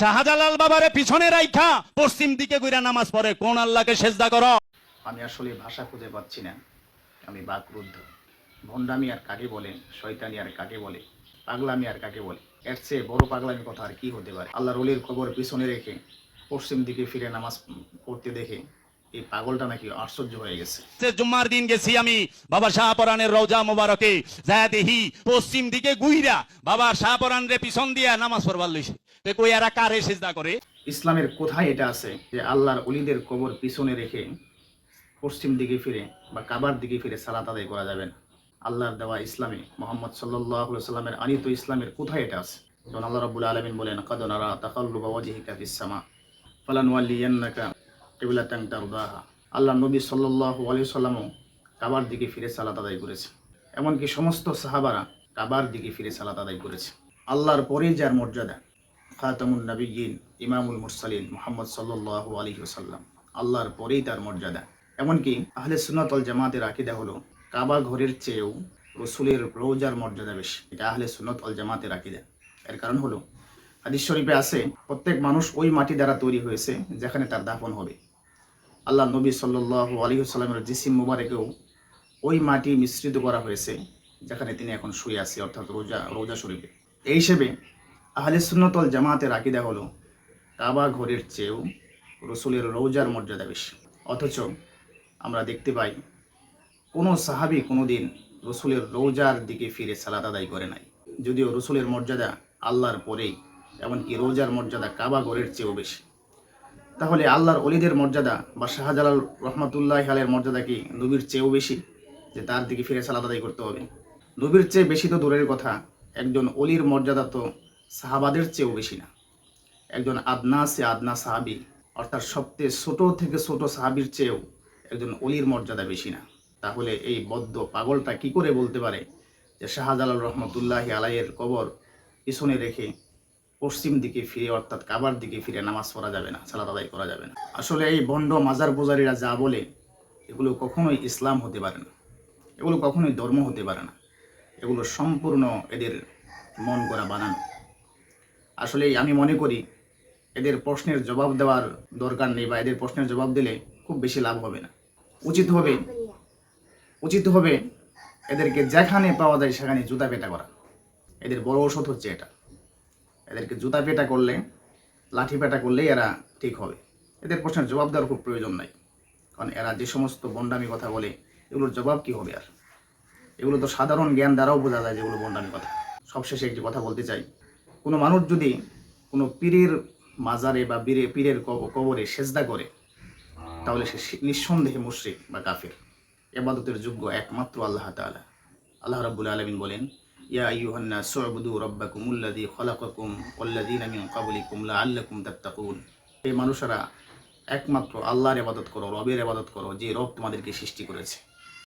শাহজালাল বাবারে পিছনে রাইখা, পশ্চিম দিকে কইরা নামাজ পড়ে, কোন আল্লাহকে সেজদা করো? আমি আসলে ভাষা খুঁজে পাচ্ছি না। আমি বাকরুদ্ধ। ভণ্ডামি আর কাকে বলে, শয়তানি আর কাকে বলে, পাগলামি আর কাকে বলে? এর চেয়ে বড় পাগলামি কথা আর কি হতে পারে? আল্লাহ রলির খবর পিছনে রেখে, পশ্চিম দিকে ফিরে নামাজ পড়তে দেখে এই পাগলটা নাকি আশ্চর্য হয়ে গেছে। জুম্মার দিন গেছি আমি বাবা শাহপরানের রওজা মোবারকে যায় দেখি পশ্চিম দিকে গুইরা বাবা শাহপরান রে পিছন দিয়া নামাজ পড়বার লইছে। কই এরা কারে সেজদা করে? ইসলামের কোথায় এটা আছে যে আল্লাহর অলিদের কবর পিছনে রেখে পশ্চিম দিকে ফিরে বা কাবার দিকে ফিরে সালাত আদায় করা যাবে না? আল্লাহর দেওয়া ইসলামে মোহাম্মদ সাল্লাহ সাল্লামের আনিত ইসলামের কোথায় এটা আছে? যেমন আল্লাহ রাবুল আলমিন বলেন কাদনারা তাকাল্লুবা ওয়াজিহিকা ফিস-সামা ফালানুয়াল্লিয়ান্নাকা কিবলাতান তারদাহা। আল্লাহ নবী সাল্লাল্লাহু আলাইহি সাল্লামও কাবার দিকে ফিরে সালাত আদায় করেছে। এমনকি সমস্ত সাহাবারা কাবার দিকে ফিরে সালাত আদায় করেছে। আল্লাহর পরেই যার মর্যাদা। খাতামুন নবীন ইমামুল মুরসালিন মোহাম্মদ সাল্লাল্লাহু আলাইহি ওয়াসাল্লাম। আল্লাহর পরেই তার মর্যাদা। এমনকি আহলে সুন্নাত ওয়াল জামাতের আকীদা হলো, কাবা ঘরের চেয়েও রসুলের রোজার মর্যাদা বেশি। এটা আহলে সুন্নাত ওয়াল জামাতের আকীদা। এর কারণ হলো, হাদিস শরীফে আছে, প্রত্যেক মানুষ ওই মাটি দ্বারা তৈরি হয়েছে, যেখানে তার দাফন হবে। আল্লাহ নবী আলাইহি ওয়াসাল্লামের জিসিম মুবারকেও ওই মাটি মিশ্রিত করা হয়েছে, যেখানে তিনি এখন শুয়ে আছে, অর্থাৎ রোজা রোজা শরীফে। এই হিসেবে আহলে সুন্নতল জামাতের আকিদা হলো, কাবা ঘরের চেয়েও রসুলের রোজার মর্যাদা বেশি। অথচ আমরা দেখতে পাই, কোনো সাহাবি কোনো দিন রসুলের রোজার দিকে ফিরে সালাত আদায় করে নাই। যদিও রসুলের মর্যাদা আল্লাহর পরেই, এমনকি রোজার মর্যাদা কাবা ঘরের চেয়েও বেশি। তাহলে আল্লাহর অলিদের মর্যাদা বা শাহজালাল রহমতুল্লাহ আলের মর্যাদা কি? নবীর চেয়েও বেশি যে তার দিকে ফিরে সালাত আদায় করতে হবে। নবীর চেয়ে বেশি তো দূরের কথা, একজন অলির মর্যাদা তো সাহাবাদের চেয়েও বেশি না। একজন আদনা সে আদনা সাহাবি, অর্থাৎ সবচেয়ে ছোট থেকে ছোট সাহাবির চেয়েও একজন অলির মর্যাদা বেশি না। তাহলে এই বদ্ধ পাগলটা কি করে বলতে পারে যে শাহজালাল রহমতুল্লাহ আলাইয়ের কবর পিছনে রেখে পশ্চিম দিকে ফিরে, অর্থাৎ কাবার দিকে ফিরে নামাজ পড়া যাবে না, সালাত আদায় করা যাবে না। আসলে এই বন্ড মাজার পূজারীরা যা বলে, এগুলো কখনোই ইসলাম হতে পারে না। এগুলো কখনোই ধর্ম হতে পারে না। এগুলো সম্পূর্ণ এদের মন করা বানানো। আসলে আমি মনে করি, এদের প্রশ্নের জবাব দেওয়ার দরকার নেই বা এদের প্রশ্নের জবাব দিলে খুব বেশি লাভ হবে না। উচিত হবে উচিত হবে এদেরকে যেখানে পাওয়া যায় সেখানে জুতা পেটা করা। এদের বড় ওষুধ হচ্ছে এটা। এদেরকে জুতা পেটা করলে, লাঠি পেটা করলেই এরা ঠিক হবে। এদের প্রশ্নের জবাব দেওয়ার খুব প্রয়োজন নাই। কারণ এরা যে সমস্ত বন্ডামি কথা বলে, এগুলোর জবাব কি হবে আর? এগুলো তো সাধারণ জ্ঞান দ্বারাও বোঝা যায় যেগুলো বন্ডামি কথা। সবশেষে একটি কথা বলতে চাই। কোনো মানুষ যদি কোনো পীরের মাজারে বা বীরে, পীরের কবরে সেজদা করে, তাহলে সে নিঃসন্দেহে মুশরিক বা কাফের। এবাদতের যোগ্য একমাত্র আল্লাহ তাআলা। আল্লাহ রাব্বুল আলামিন বলেন ইয়া আইয়ুহান্না সু'বুদু রাব্বাকুমুল্লাযী খালাকাকুম ওয়াল্লাযীনা মিন ক্বাবলিকুম লাআল্লাকুম তাত্তাকুন এই মানুষেরা, একমাত্র আল্লাহর ইবাদত করো, রবের ইবাদত করো, যে রব তোমাদেরকে সৃষ্টি করেছে।